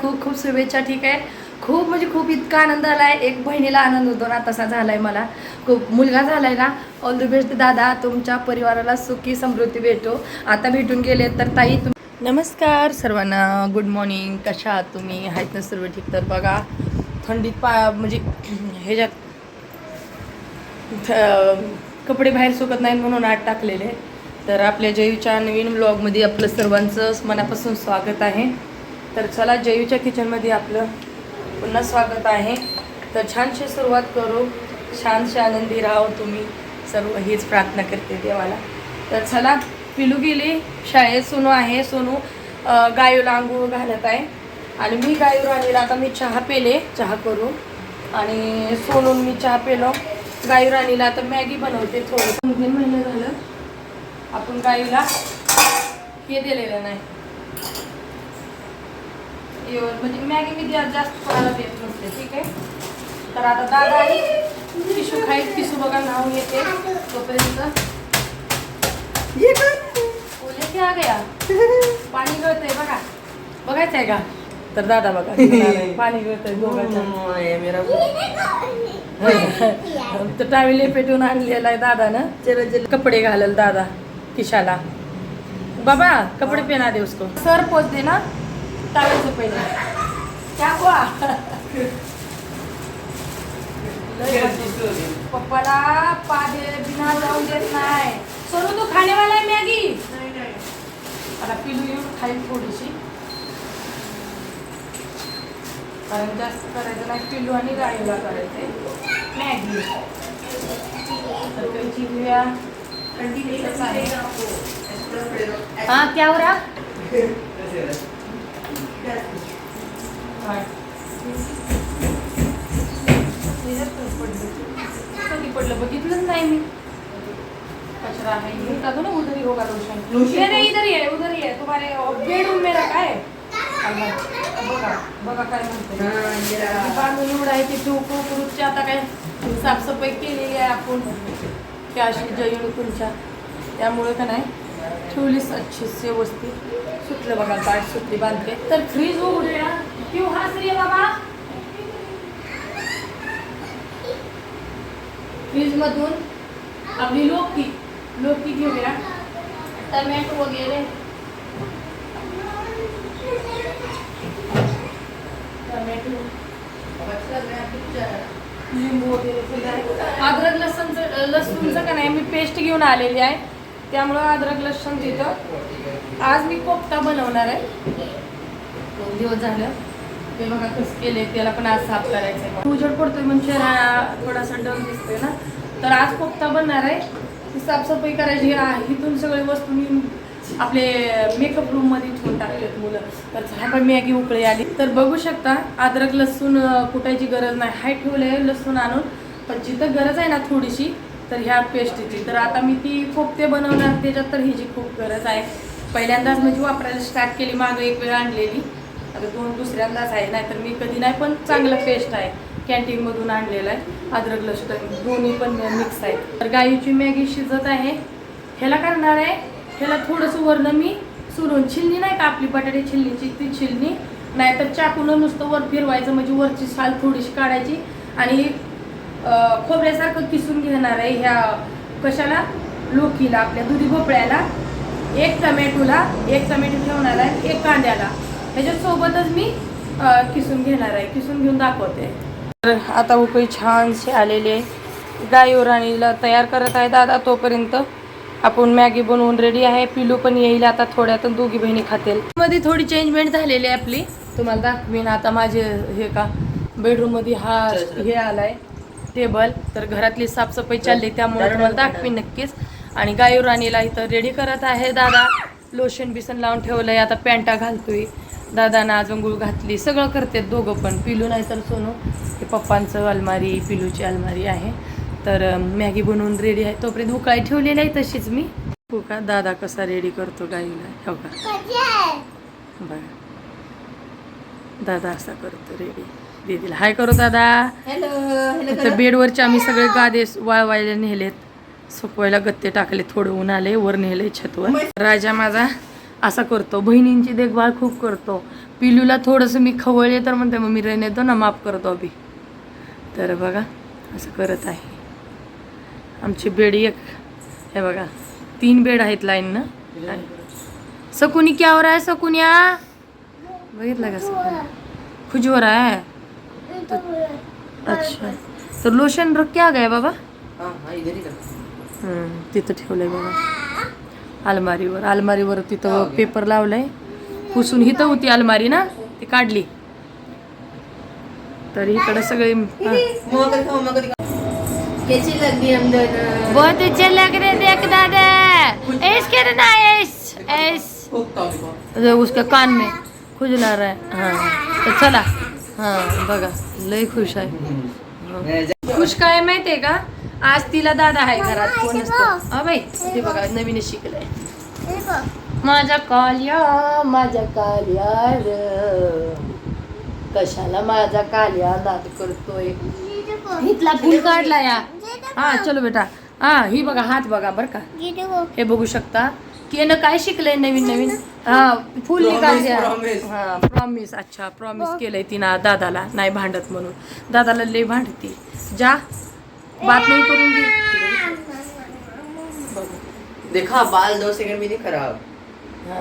खूप खूप शुभेच्छा ठीक आहे? खूप म्हणजे खूप इतका आनंद आलाय. एक बहिणीला आनंद होतो ना तसा झालाय मला. खूप मुलगा झालाय ना. ऑल द बेस्ट दादा तुमच्या परिवाराला सुखी समृद्धी भेटो. आता भेटून गेले तर ताई तुम नमस्कार सर्वांना. गुड मॉर्निंग कशा आहात तुम्ही? आहेत ना सर्व ठीक? तर बघा थंडीत पा म्हणजे ह्याच्यात कपडे बाहेर सुकत नाहीत म्हणून आत टाकलेले. तर आपल्या जयूच्या नवीन ब्लॉगमध्ये आपलं सर्वांचं मनापासून स्वागत आहे. तर चला जयूच्या किचनमध्ये आपलं पुन्हा स्वागत आहे. तर छानशी सुरुवात करू. छानशी आनंदी राहो तुम्ही. सर्व हीच प्रार्थना करते देवाला. तर चला पिलू गेली. शाळेत सोनू आहे. सोनू गायूला आंघोळ घालत आहे. आणि मी गायू राणीला आता मी चहा पेले. चहा करू. आणि सोनून मी चहा पेलो. गायू राणीला आता मॅगी बनवते थोडं. दोन तीन महिने झालं. आपण गाईला हे दिलेलं नाही. एवढं म्हणजे मॅगी मी जास्त कोणाला देत नसते ठीक आहे? तर आता दादा आणि पिशू खाईत पिशू बघा नाव येते तोपर्यंत. ओले की आ गया. पाणी गळतंय बघा. बघायचं आहे का? तर दादा बघा पाणी गळतंय दोघांच्या तर टावेले पेटून आणलेला आहे दादानं. कपडे घालल दादा किशाला. बाबा कपडे पहना दे उसको सर पोच दे ना. से पहले. क्या हुआ? लय वाटलं. पप्पाला पादे बिना जाऊन देत नाही. सोनू तू खाने वाला है मॅगी आता पिलू येऊन खाईल थोडीशी. कारण जास्त करायचं नाही पिलू आणि गाडीला करायचंय. मॅगी. आहे. हाँ क्या हो रहा हाँ. त्याच्यात पण पडलं. कधी पडलं बघितलंच नाही मी कचरा है ये बता दो ना उधर ही होगा रोशन नहीं नहीं इधर ही है उधर ही है तुम्हारे बेडरूम में रखा है बघा बघा काय म्हणतो बांधून एवढं आहे ते आता काय साफसफाई केलेली आहे आपण त्या अशी जयण तुमच्या त्यामुळे का नाही. ठेवलीस अच्छी व्यवस्थित सुटलं बघा गाठ सुटली बांधते तर फ्रीज उघडूया क्यों हंस रही बाबा. फ्रीज मधून आपली लोकी. लोकी घेऊया टमॅटो वगैरे. टमॅटो. लिंबू वगैरे. अद्रक लसणचं लसूणचं का नाही? मी पेस्ट घेऊन आलेली आहे. त्यामुळं अद्रक लसूण तिथं आज मी कोफ्ता बनवणार आहे. दोन दिवस झालं. ते बघा कसं केले त्याला पण आज साफ करायचं आहे उजेड पडतोय म्हणजे थोडासा डल दिसतोय ना. तर आज कोफ्ता बनणार आहे. ती साफसफाई करायची आहे. इथून सगळे वस्तू मी आपले मेकअप रूममध्ये ठेवून टाकलेत मुलं. तर झाला पण मॅगी उकळी आली. तर बघू शकता अद्रक लसूण कुटायची गरज नाही. हाय ठेवलंय लसूण आणून. पण जिथं गरज आहे ना थोडीशी तर ह्या पेस्टची तर आता मी ती कोफ्ते बनवणार त्याच्यात तर ह्याची खूप गरज आहे. पहिल्यांदाच म्हणजे वापरायला स्टार्ट केली मागं एक वेळ आणलेली. आता दोन दुसऱ्यांदाच आहे नाहीतर मी कधी नाही पण चांगला पेस्ट आहे. कॅन्टीनमधून आणलेला आहे अद्रक लष्कर दोन्ही पण मिक्स आहे तर गाईची मॅगी शिजत आहे. ह्याला करणार आहे? ह्याला थोडंसं वरनं मी सुरून छिलनी नाही का आपली बटाटे छिलनीची ती छिलनी नाहीतर चाकूनं नुसतं वर फिरवायचं म्हणजे वरची साल थोडीशी काढायची आणि खोबऱ्यासारखं किसून घेणार आहे ह्या कशाला? लोकीला आपल्या दुधी भोपळ्याला. एक टमॅटोला एक टमॅटो ठेवणार आहे एक कांद्याला. ह्याच्यासोबतच मी किसून घेणार आहे. किसून घेऊन दाखवते. तर आता उकळी छानशी आलेली आहे. राणीला तयार करत आहे दादा तोपर्यंत. आपण मॅगी बनवून रेडी आहे. पिलू पण येईल आता थोड्यात दोघी बहिणी खातील. मध्ये थोडी चेंजमेंट झालेली आहे आपली. तुम्हाला दाखवीन आता माझे हे का? बेडरूममध्ये हा हे आलाय. टेबल तर घरातली साफसफाई चालली त्यामुळे तुम्हाला दाखवीन नक्कीच. आणि गायू राणीला इथं रेडी करत आहे दादा. लोशन बिसन लावून ठेवलंय आता पॅन्टा घालतोय. दादानं आजंगूळ घातली सगळं करते दोघं पण. पिलू नाही तर सोनू. हे पप्पांचं अलमारी पिलूची अलमारी आहे. तर मॅगी बनवून रेडी आहे. तोपर्यंत उकळाई ठेवलेली आहे तशीच मी. हो का? दादा कसा रेडी करतो गाईला? हो का? बघा दादा असा करतो रेडी दीदीला हाय करू दादा. हॅलो आता बेडवरचे आम्ही सगळे गादे वाळवायला नेलेत. सुकवायला गत्ते टाकले थोडं ऊन आले वर नेले छतवर. राजा माझा असा करतो बहिणींची देखभाल खूप करतो. पिलूला थोडंसं मी खवळले तर म्हणते मग मी रेन येतो ना माफ करतो अभि. तर बघा असं करत आहे. आमची बेड एक हे बघा तीन बेड आहेत लाईननं सकुनी क्या हो रहा है सकुनिया? बघितलं का सकुनी खुश हो है अच्छा. तर लोशन रख क्या गया बाबा? हाँ हाँ ही तिथं ठेवलंय बघा अलमारीवर अलमारीवर तिथं पेपर लावलंय. पुसून हिथं होती अलमारी ना ती काढली. तर इकडं सगळे बहुत अच्छे लग रहे देख दादा. तो उसके कान में खुजला रहा है। हाँ तर चला। हां बघा लय खुश आहे. खुश काय माहितीये का? आज तिला दादा आहे घरात कोण नसतं हा बाई ते बघा नवीन शिकलंय. माझा कालिया माझा कालिया र कशाला माझा कालिया दाद करतोय? इथला फुल काढला या. हा चलो बेटा. हा ही बघा हात बघा बर का. हे बघू शकता? की यानं काय शिकलंय नवीन नवीन? हा फुल promise. हा. प्रॉमिस अच्छा प्रॉमिस केलंय तिनं दादाला नाही भांडत म्हणून. दादाला लय भांडती. जा बात नाही करून घे. देखा बाल दो सेकंड में नहीं खराब. हा,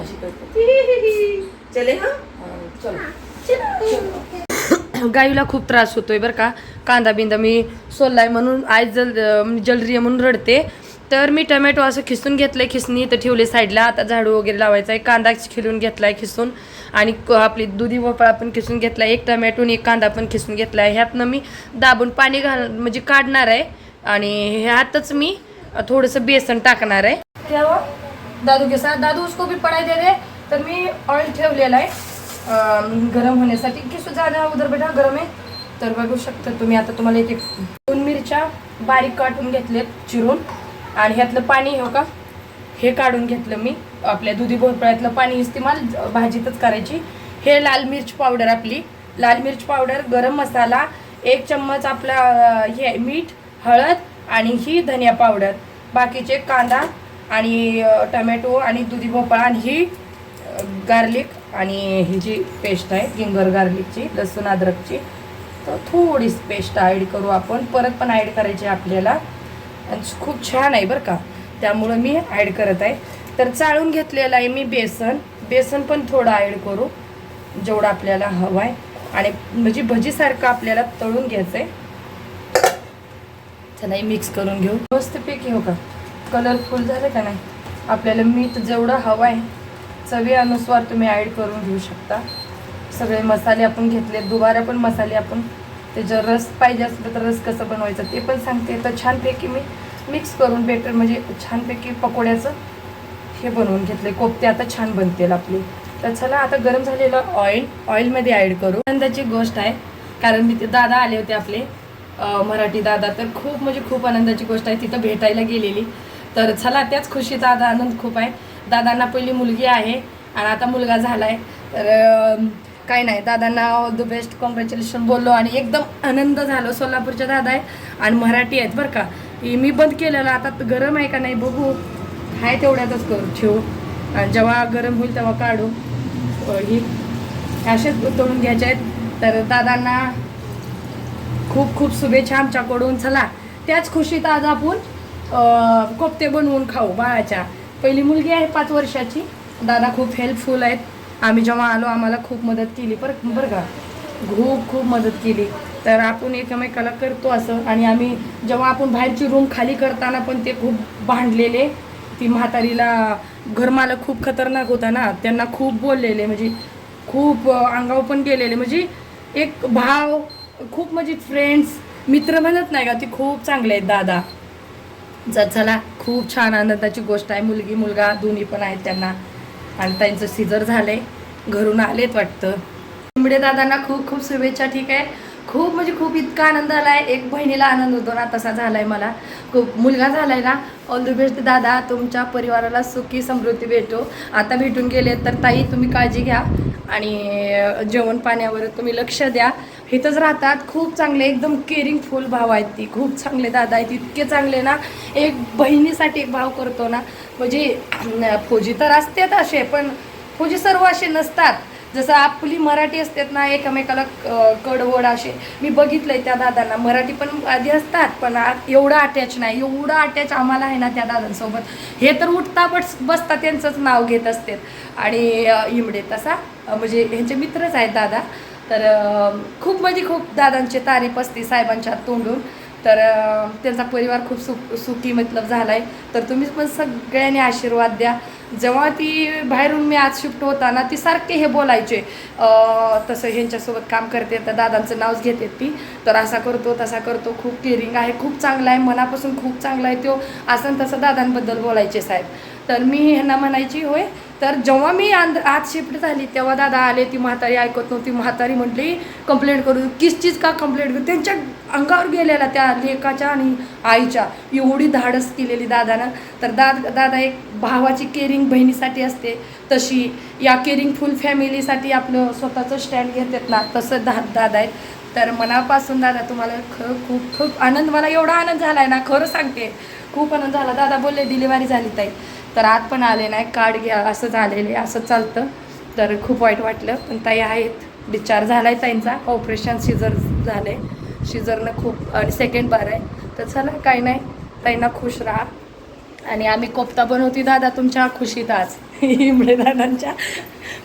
अशी करते. चले हाँ? हा, चलो. गाईला खूप त्रास होतोय बरं का. कांदा बिंदा मी सोललाय म्हणून आज जल जलरी म्हणून रडते. तर मी टमॅटो असं खिसून घेतलं आहे खिसणी इथं ठेवले साईडला. आता झाडू वगैरे लावायचा आहे कांदा खिलून आहे खिसून. आणि क- आपली दुधी भोपळा पण खिसून घेतलाय. एक टमॅटो आणि एक कांदा पण खिसून घेतला आहे ह्यातनं मी दाबून पाणी घाल म्हणजे काढणार आहे. आणि ह्यातच मी थोडंसं बेसन टाकणार आहे. दादू घेसा दादू उसको भी पढ़ाई दे तर मी ऑइल ठेवलेला आहे. गरम होण्यासाठी. किसू सुद्धा उधर बेटा गरम आहे. तर बघू शकता तुम्ही. आता तुम्हाला एक दोन मिरच्या बारीक काटून घेतलेत चिरून. आणि ह्यातलं पाणी हो का? हे काढून घेतलं मी. आपल्या दुधी भोपळ्यातलं पाणी इस्तेमाल भाजीतच करायची. हे लाल मिरच पावडर आपली. लाल मिरच पावडर गरम मसाला एक चम्मच आपला हे मीठ हळद आणि ही धनिया पावडर. बाकीचे कांदा आणि टमॅटो आणि दुधी भोपळा आणि ही गार्लिक आणि ही जी पेस्ट आहे गिंगर गार्लिकची लसूण अद्रकची तर थोडीच पेस्ट ॲड करू आपण. परत पण ॲड करायची आपल्याला. खूप छान आहे बरं का. त्यामुळं मी ॲड करत आहे. तर चाळून घेतलेलं आहे मी बेसन. बेसन पण थोडं ॲड करू जेवढं आपल्याला हवं आहे. आणि म्हणजे भजीसारखं आपल्याला तळून घ्यायचं आहे चला मिक्स करून घेऊ. मस्तपैकी हो का कलरफुल झालं का नाही? आपल्याला मीठ जेवढं हवं आहे चवीनुसार तुम्ही ॲड करून घेऊ शकता. सगळे मसाले आपण घेतले दुबारा पण मसाले आपण ते जर रस पाहिजे असलं तर रस कसं बनवायचं ते पण सांगते. तर छानपैकी मी मिक्स करून बेटर म्हणजे छानपैकी पकोड्याचं हे बनवून घेतले कोपते आता छान बनतील आपली. तर चला आता गरम झालेलं ऑइल ऑइलमध्ये ॲड करू. आनंदाची गोष्ट आहे कारण मी ते दादा आले होते आपले मराठी दादा. तर खूप म्हणजे खूप आनंदाची गोष्ट आहे तिथं भेटायला गेलेली. तर चला त्याच खुशीचा दादा आनंद खूप आहे. दादांना पहिली मुलगी आहे आणि आता मुलगा झाला आहे तर काय नाही दादांना ऑल द बेस्ट कॉंग्रॅच्युलेशन बोललो आणि एकदम आनंद झालो. सोलापूरच्या दादा आहे आणि मराठी आहेत बरं का. ही मी बंद केलेलं आता गरम आहे का नाही बघू. आहे तेवढ्यातच करू ठेवू. आणि जेव्हा गरम होईल तेव्हा काढू. ही असेच तळून घ्यायचे आहेत. तर दादांना खूप खूप शुभेच्छा आमच्याकडून. चला त्याच खुशीत आज आपण कोफ्ते बनवून खाऊ बाळाच्या. पहिली मुलगी आहे पाच वर्षाची. दादा खूप हेल्पफुल आहेत. आम्ही जेव्हा आलो आम्हाला खूप मदत केली. पर बरं का? खूप खूप मदत केली. तर आपण एकमेकाला करतो असं. आणि आम्ही जेव्हा आपण बाहेरची रूम खाली करताना पण ते खूप भांडलेले. ती म्हातारीला घरमालक खूप खतरनाक होता ना. त्यांना खूप बोललेले. म्हणजे खूप अंगाव अंगावर पण गेलेले. म्हणजे एक भाव खूप म्हणजे फ्रेंड्स मित्र म्हणत नाही का? ते खूप चांगले आहेत दादा. ज- चला. खूप छान आनंदाची गोष्ट आहे. मुलगी मुलगा दोन्ही पण आहेत त्यांना. आणि त्यांचं सिजर आहे घरून आलेत वाटतं. चिमडे दादांना खूप खूप शुभेच्छा ठीक आहे. खूप म्हणजे खूप इतका आनंद आला आहे एक बहिणीला आनंद होतो ना तसा झाला आहे मला. खूप मुलगा झालाय ना. ऑल द बेस्ट दादा. तुमच्या परिवाराला सुखी समृद्धी भेटो. आता भेटून गेले तर ताई तुम्ही काळजी घ्या. आणि जेवण पाण्यावर तुम्ही लक्ष द्या. इथंच राहतात. खूप चांगले एकदम केअरिंग फुल भाव आहेत ती. खूप चांगले दादा आहेत. इतके चांगले ना एक बहिणीसाठी एक भाव करतो ना. म्हणजे फौजी तर असतात असे पण फौजी सर्व असे नसतात. जसं आपली मराठी असतात ना एकमेकाला कडवड असे. मी बघितलंय त्या दादांना. मराठी पण आधी असतात पण एवढं अटॅच नाही. एवढं अटॅच आम्हाला आहे ना त्या दादांसोबत. हे तर उठता बट बसता त्यांचंच नाव घेत असतात. आणि इमडे तसा म्हणजे ह्यांचे मित्रच आहेत दादा. तर खूप म्हणजे खूप दादांची तारीफ असते साहेबांच्या तोंडून. तर त्यांचा परिवार खूप सुख सुखी मतलब झाला आहे तर तुम्ही पण सगळ्यांनी आशीर्वाद द्या. जेव्हा ती बाहेरून मी आज शिफ्ट होताना ती सारखे हे बोलायचे तसं ह्यांच्यासोबत काम करते तर दादांचं नावच घेते ती. तर असा करतो तसा करतो. खूप केअरिंग आहे खूप चांगला आहे मनापासून खूप चांगला आहे तो. असं तसं दादांबद्दल बोलायचे साहेब. तर मी ह्यांना म्हणायची होय तर जेव्हा मी आंध आज शिफ्ट झाली तेव्हा दादा आले ती म्हातारी ऐकत नव्हती. म्हातारी म्हटली कंप्लेंट करू किस चीज का कंप्लेंट करू? त्यांच्या अंगावर गेलेला त्या लेकाच्या आणि आईच्या. एवढी धाडस केलेली दादानं. तर दाद दादा एक भावाची केअरिंग बहिणीसाठी असते. तशी या केअरिंग फुल फॅमिलीसाठी आपलं स्वतःचं स्टँड घेतात ना तसं दा दादा आहेत. तर मनापासून दादा तुम्हाला ख खूप खूप आनंद मला एवढा आनंद झाला आहे ना खरं सांगते. खूप आनंद झाला. दादा बोलले डिलिव्हरी झाली ताई. तर आत पण आले नाही कार्ड घ्या असं झालेलं आहे असं चालतं. तर खूप वाईट वाटलं पण ताई आहेत. डिस्चार्ज झाला आहे ताईंचा ऑपरेशन शिजर झालं आहे शिजरनं खूप आणि सेकंड बार आहे. तर चला काही नाही ताईंना खुश राहा. आणि आम्ही कोफ्ता बनवती दादा तुमच्या खुशीत आज. इमडे दादांच्या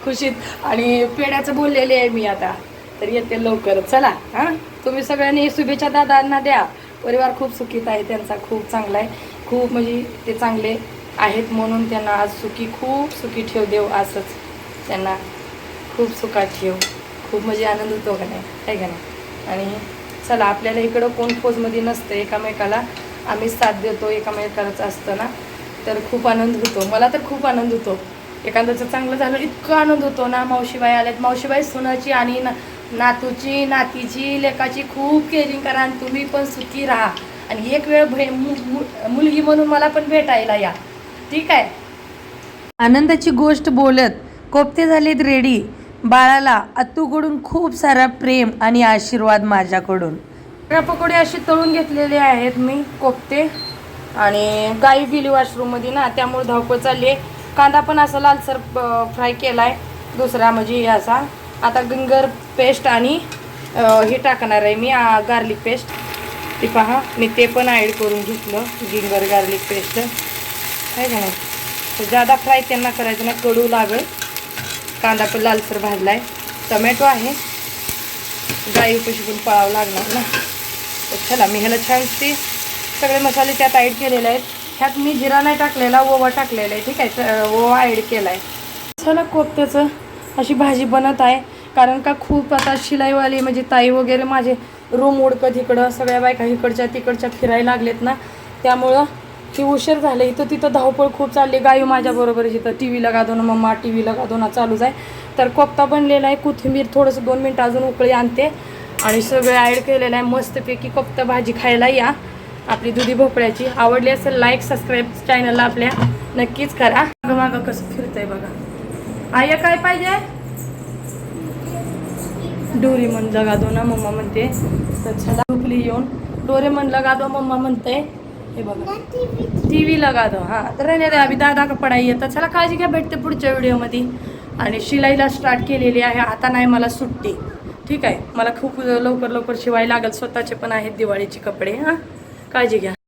खुशीत. आणि पेड्याचं बोललेले आहे मी आता. तर येते लवकर. चला हां? तुम्ही सगळ्यांनी शुभेच्छा दादांना द्या. परिवार खूप सुखीत आहे त्यांचा खूप चांगला आहे. खूप म्हणजे ते चांगले आहेत म्हणून त्यांना आज सुखी खूप सुखी ठेव देव असंच त्यांना खूप सुखात ठेव. खूप म्हणजे आनंद होतो का नाही? आहे का नाही आणि चला आपल्याला इकडं कोण फौजमध्ये नसतं एकामेकाला आम्ही साथ देतो एकामेकालाच असतं ना? तर खूप आनंद होतो. मला तर खूप आनंद होतो. एखाद्याचं चांगलं झालं इतकं आनंद होतो ना? मावशीबाई आल्यात. मावशीबाई सुनाची आणि ना नातूची नातीची लेकाची खूप केअरिंग करा आणि तुम्ही पण सुखी राहा. आणि एक वेळ भे मु- मु- मुलगी म्हणून मला पण भेटायला या. ठीक आहे. आनंदाची गोष्ट बोलत कोपते झालेत रेडी. बाळाला अत्तूकडून खूप सारा प्रेम आणि आशीर्वाद माझ्याकडून. पकोडे असे तळून घेतलेले आहेत मी कोफ्ते आणि गाई गेली वॉशरूममध्ये ना त्यामुळे धावपळ चालली आहे. कांदा पण असा लालसर फ्राय केला आहे दुसरा म्हणजे असा. आता गंगर पेस्ट आणि हे टाकणार आहे मी गार्लिक पेस्ट ती पहा मी ते पण ॲड करून घेतलं गिंगर गार्लिक पेस्ट आहे का नाही तर जादा फ्राय त्यांना करायचं ना कडू लागेल. कांदा पण लालसर भाजला आहे टमॅटो आहे. गाई कशी पण पळावं लागणार ना. तर चला मी ह्याला छान ते सगळे मसाले त्यात ॲड केलेले आहेत. ह्यात मी जिरा नाही टाकलेला ओवा टाकलेला आहे. ठीक आहे तर ओवा ॲड केला आहे चला कोफ्त्याचं अशी भाजी बनत आहे. कारण का खूप आता शिलाईवाली म्हणजे ताई वगैरे माझे रूम उडकत इकडं. सगळ्या बायका इकडच्या तिकडच्या फिरायला लागलेत ना. त्यामुळं ती उशीर झाले. इथं तिथं धावपळ खूप चालली. गायू माझ्याबरोबर इथं टी व्ही गादो ना मम्मा टी व्ही लगा ना चालूच आहे तर कोफ्ता बनलेला आहे. कोथिंबीर थोडंसं दोन मिनटं अजून उकळी आणते. आणि सगळं ॲड केलेलं आहे. मस्तपैकी कोफ्ता भाजी खायला या. आपली दुधी भोपळ्याची. आवडली असेल लाईक सबस्क्राईब चॅनलला आपल्या. नक्कीच करा. मागं मागं कसं फिरतंय बघा. आया काय पाहिजे? डोरेमन लगा दो ना मम्मा म्हणते. तर चला उकली येऊन. डोरेमन लगा दो मम्मा म्हणते. हे बघा. टी व्ही लगा दो हां. तर रहने दे अभि दादा का पढाई तर चला काळजी घ्या भेटते पुढच्या व्हिडिओमध्ये. आणि शिलाईला स्टार्ट केलेली आहे. आता नाही मला सुट्टी. ठीक आहे? मला खूप लवकर लवकर शिवाय लागेल. स्वतःचे पण आहेत दिवाळीचे कपडे हां. काळजी घ्या.